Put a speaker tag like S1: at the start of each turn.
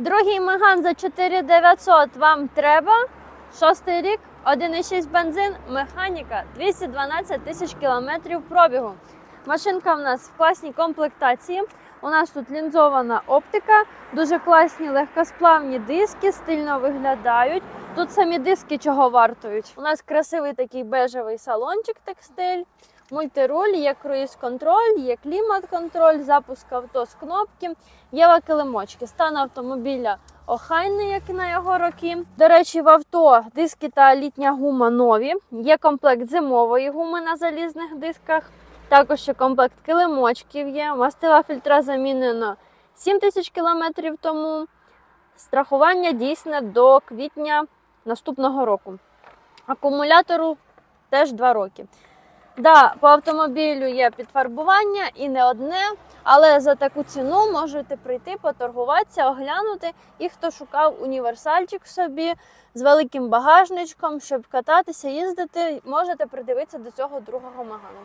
S1: Другий Меган за 4900 вам треба. Шостий рік, 1,6 бензин, механіка, 212 тисяч кілометрів пробігу. Машинка в нас в класній комплектації. У нас тут лінзована оптика, дуже класні легкосплавні диски, стильно виглядають. Тут самі диски чого вартують. У нас красивий такий бежевий салончик текстиль, мультируль, є круїз-контроль, є клімат-контроль, запуск авто з кнопки, є килимочки. Стан автомобіля охайний, як і на його роки. До речі, в авто диски та літня гума нові. Є комплект зимової гуми на залізних дисках. Також ще комплект килимочків є. Мастила фільтра замінено 7 тисяч кілометрів тому. Страхування дійсне до квітня наступного року. Акумулятору теж 2 роки. Да, по автомобілю є підфарбування і не одне, але за таку ціну можете прийти, поторгуватися, оглянути. І хто шукав універсальчик собі з великим багажничком, щоб кататися, їздити, можете придивитися до цього другого магану.